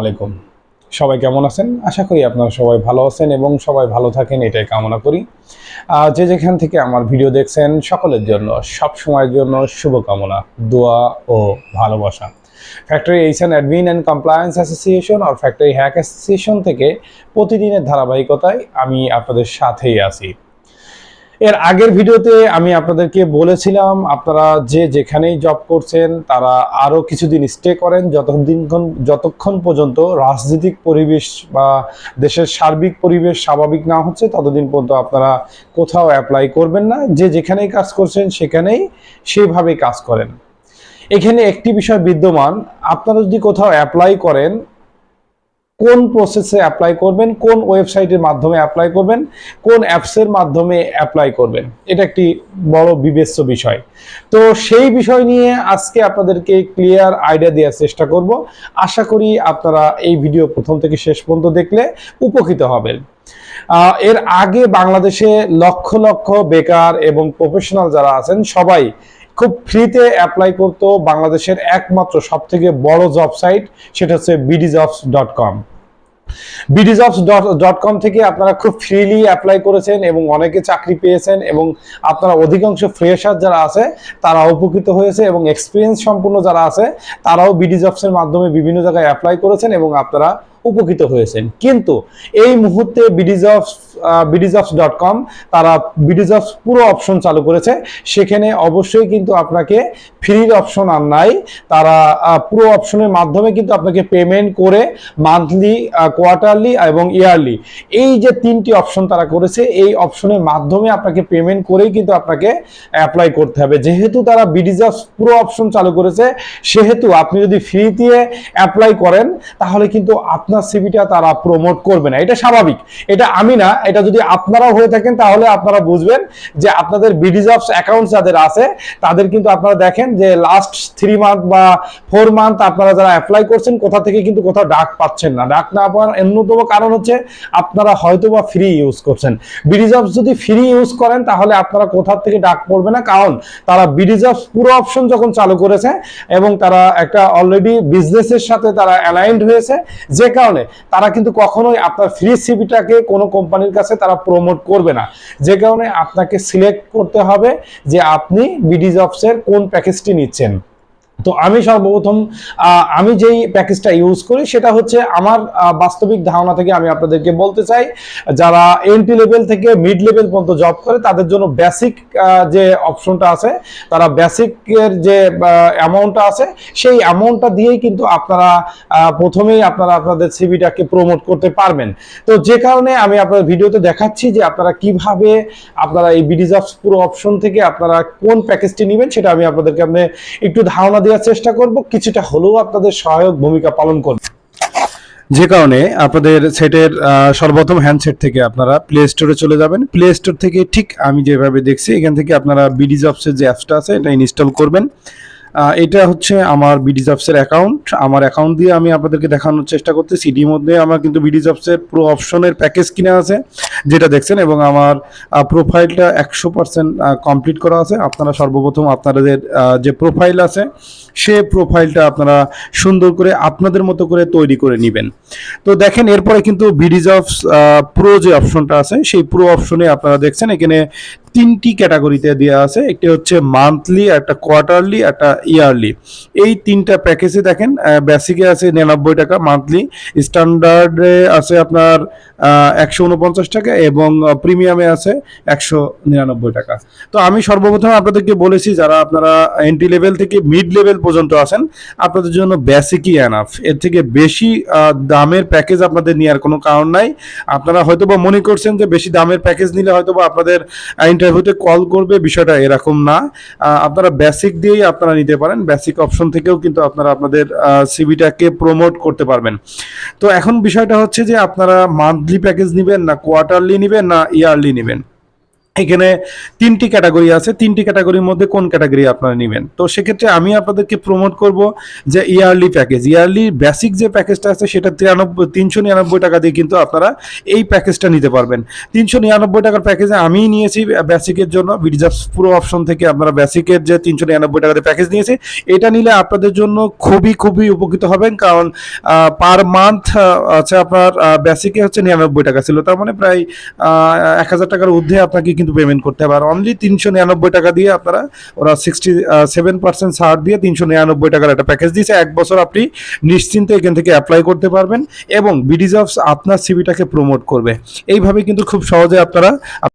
আলাইকুম। সবাই কেমন আছেন? আশা করি আপনারা সবাই ভালো আছেন এবং সবাই ভালো থাকেন, এটাই কামনা করি। যে যেখান থেকে আমার ভিডিও দেখছেন, সকলের জন্য, সব সময়ের জন্য শুভকামনা, দোয়া ও ভালোবাসা। Factory HR admin and compliance association R factory hack association থেকে প্রতিদিনের ধারাবাহিকতায় আমি আপনাদের সাথেই আছি। এর আগের ভিডিওতে আমি আপনাদেরকে বলেছিলাম, আপনারা যে যেখানেই জব করছেন, তারা আরও কিছুদিন স্টে করেন। যতদিন যতক্ষণ পর্যন্ত রাজনৈতিক পরিবেশ বা দেশের সার্বিক পরিবেশ স্বাভাবিক না হচ্ছে, ততদিন পর্যন্ত আপনারা কোথাও অ্যাপ্লাই করবেন না। যে যেখানেই কাজ করছেন, সেখানেই সেভাবেই কাজ করেন। এখানে একটি বিষয় বিদ্যমান, আপনারা যদি কোথাও অ্যাপ্লাই করেন কোন প্রসেসে অ্যাপ্লাই করবেন, কোন ওয়েবসাইটের মাধ্যমে অ্যাপ্লাই করবেন, কোন অ্যাপসের মাধ্যমে অ্যাপ্লাই করবেন? এটা একটি বড় বিবেচ্য বিষয়। তো সেই বিষয় নিয়ে আজকে আপনাদেরকে ক্লিয়ার আইডিয়া দেওয়ার চেষ্টা করব। আশা করি আপনারা এই ভিডিও প্রথম থেকে শেষ পর্যন্ত দেখলে উপকৃত হবেন। এর আগে বাংলাদেশে লক্ষ লক্ষ বেকার এবং প্রফেশনাল যারা আছেন, সবাই খুব ফ্রিতে অ্যাপ্লাই করতো। বাংলাদেশের একমাত্র সব থেকে বড় জব সাইট সেটা হচ্ছে B D jobs dot com B D jobs dot com থেকে আপনারা খুব ফ্রিলি অ্যাপ্লাই করেছেন এবং অনেকে চাকরি পেয়েছেন এবং আপনারা অধিকাংশ ফ্রেশার যারা আছে তারা উপকৃত হয়েছে এবং এক্সপিরিয়েন্স সম্পূর্ণ যারা আছে, তারাও বিডিজবসের মাধ্যমে বিভিন্ন জায়গায় অ্যাপ্লাই করেছেন এবং আপনারা উপকৃত হয়েছেন। কিন্তু এই মুহূর্তে বিডিজবস বিডিজবস ডট কম তারা বিডিজবস পুরো অপশন চালু করেছে। সেখানে অবশ্যই কিন্তু আপনাকে ফ্রির অপশন আর নাই। তারা পুরো অপশনের মাধ্যমে কিন্তু আপনাকে পেমেন্ট করে মান্থলি কোয়ার্টারলি এবং ইয়ারলি এই যে তিনটি অপশন তারা করেছে, এই অপশনের মাধ্যমে আপনাকে পেমেন্ট করেই কিন্তু আপনাকে অ্যাপ্লাই করতে হবে। যেহেতু তারা বিডিজবস পুরো অপশন চালু করেছে, সেহেতু আপনি যদি ফ্রি দিয়ে অ্যাপ্লাই করেন, তাহলে কিন্তু আপনার সিভিটা তারা প্রমোট করবে না। এটা স্বাভাবিক। এটা আমি না, এটা যদি আপনারা হয়ে থাকেন, তাহলে আপনারা বুঝবেন যে আপনাদের বিডিজবস অ্যাকাউন্ট যাদের আছে, তাদের কিন্তু আপনারা দেখেন যে লাস্ট থ্রি মান্থ বা ফোর মান্থ আপনারা যারা অ্যাপ্লাই করছেন, কোথা থেকে কিন্তু কোথাও ডাক পাচ্ছেন না। ডাক না পাওয়ার অন্যতম কারণ হচ্ছে আপনারা হয়তো বা ফ্রি ইউজ করছেন বিডিজবস যদি ফ্রি ইউজ করেন, তাহলে আপনারা কোথা থেকে ডাক পড়বে না? কারণ তারা বিডিজবস পুরো অপশন যখন চালু করেছে এবং তারা একটা অলরেডি বিজনেসের সাথে তারা অ্যালাইন্ড হয়েছে, যে কারণে তারা কিন্তু কখনোই আপনার ফ্রি সিভিটাকে কোনো কোম্পানির কাছে তারা প্রমোট করবে না। যে কারণে আপনাকে সিলেক্ট করতে হবে যে আপনি বিডিজবসের কোন প্যাকেজটি নিচ্ছেন। তো আমি সর্বপ্রথম আমি যেই প্যাকেজটা ইউজ করি সেটা হচ্ছে আমার বাস্তবিক ধারণা থেকে আমি আপনাদেরকে বলতে চাই, যারা এন্ট্রি লেভেল থেকে মিড লেভেল পর্যন্ত জব করে, তাদের জন্য বেসিক যে অপশনটা আছে, তারা বেসিকের যে অ্যামাউন্টটা আছে, সেই অ্যামাউন্টটা দিয়েই কিন্তু আপনারা প্রথমেই আপনারা আপনাদের সিভিটাকে প্রমোট করতে পারবেন। তো যে কারণে আমি আপনার ভিডিওতে দেখাচ্ছি যে আপনারা কীভাবে আপনারা এই বিডিজবস পুরো অপশন থেকে আপনারা কোন প্যাকেজটি নেবেন, সেটা আমি আপনাদেরকে আপনি একটু ধারণা দেওয়ার চেষ্টা করব, কিছুটা হলেও আপনাদের সহায়ক ভূমিকা পালন করবে। যে কারণে আপনাদের সেটের সর্বপ্রথম হ্যান্ডসেট থেকে আপনারা প্লে স্টোরে চলে যাবেন। প্লে স্টোর থেকে ঠিক আমি যেভাবে দেখছি, এখান থেকে আপনারা বিডিজ জবসের যে অ্যাপসটা আছে, এটা ইনস্টল করবেন। এটা হচ্ছে আমার বিডিজ অপসের অ্যাকাউন্ট আমার অ্যাকাউন্ট দিয়ে আমি আপনাদেরকে দেখানোর চেষ্টা করতে সিডির মধ্যে আমার কিন্তু বিডিজ অপসের পুরো অপশনের প্যাকেজ কিনে আছে, যেটা দেখছেন, এবং আমার প্রোফাইলটা একশো পার্সেন্ট কমপ্লিট করা আছে। আপনারা সর্বপ্রথম আপনাদের যে প্রোফাইল আছে, সে প্রোফাইলটা আপনারা সুন্দর করে আপনাদের মতো করে তৈরি করে নেবেন। তো দেখেন, এরপরে কিন্তু বিডিজ অফ প্রো যে অপশনটা আছে, সেই প্রো অপশনে আপনারা দেখছেন, এখানে তিনটি ক্যাটাগরিতে দেওয়া আছে। একটি হচ্ছে মান্থলি একটা কোয়ার্টারলি একটা ইয়ারলি এই তিনটা প্যাকেজে দেখেন বেসিকে আছে নিরানব্বই টাকা মান্থলি স্ট্যান্ডার্ডে আছে আপনার একশো উনপঞ্চাশ টাকা এবং প্রিমিয়ামে আছে একশো নিরানব্বই টাকা। তো আমি সর্বপ্রথম আপনাদেরকে বলেছি, যারা আপনারা এন্ট্রি লেভেল থেকে মিড লেভেল পর্যন্ত আছেন, আপনাদের জন্য বেসিকই এনাফ এর থেকে বেশি দামের প্যাকেজ আপনাদের নেওয়ার কোনো কারণ নাই। আপনারা হয়তো বা মনে করছেন যে বেশি দামের প্যাকেজ নিলে হয়তো বা আপনাদের ইন্টারভিউতে কল করবে, বিষয়টা এরকম না। আপনারা বেসিক দিয়েই আপনারা নিতে পারেন। বেসিক অপশন থেকেও কিন্তু আপনারা আপনাদের সিভিটাকে প্রমোট করতে পারবেন। তো এখন বিষয়টা হচ্ছে যে আপনারা মান্থলি প্যাকেজ নেবেন, না কোয়ার্টারলি নেবেন, না ইয়ারলি নেবেন? এখানে তিনটি ক্যাটাগরি আছে। তিনটি ক্যাটাগরির মধ্যে কোন ক্যাটাগরি আপনারা নেবেন? তো সেক্ষেত্রে আমি আপনাদেরকে প্রমোট করব যে ইয়ারলি প্যাকেজ ইয়ারলি বেসিক যে প্যাকেজটা আছে, সেটা তিরানব্বই, তিনশো নিরানব্বই টাকা দিয়ে কিন্তু আপনারা এই প্যাকেজটা নিতে পারবেন। তিনশো নিরানব্বই টাকার প্যাকেজে আমিই নিয়েছি বেসিকের জন্য। বিডিজাস পুরো অপশন থেকে আপনারা বেসিকের যে তিনশো নিরানব্বই টাকাতে প্যাকেজ নিয়েছি, এটা নিলে আপনাদের জন্য খুবই খুবই উপকৃত হবেন। কারণ পার মান্থ আছে আপনার বেসিকে হচ্ছে নিরানব্বই টাকা ছিল। তার মানে প্রায় এক হাজার টাকার ঊর্ধ্বে আপনাকে কিন্তু পেমেন্ট করতে হবে। আর অনলি তিনশো নিরানব্বই টাকা দিয়ে আপনারা ওরা সিক্সটি সেভেন পার্সেন্ট ছাড় দিয়ে তিনশো নিরানব্বই টাকার একটা প্যাকেজ দিয়েছে। এক বছর আপনি নিশ্চিন্তে এখান থেকে অ্যাপ্লাই করতে পারবেন এবং বিডিজবস আপনার সিভিটাকে প্রমোট করবে। এইভাবে কিন্তু খুব সহজে আপনারা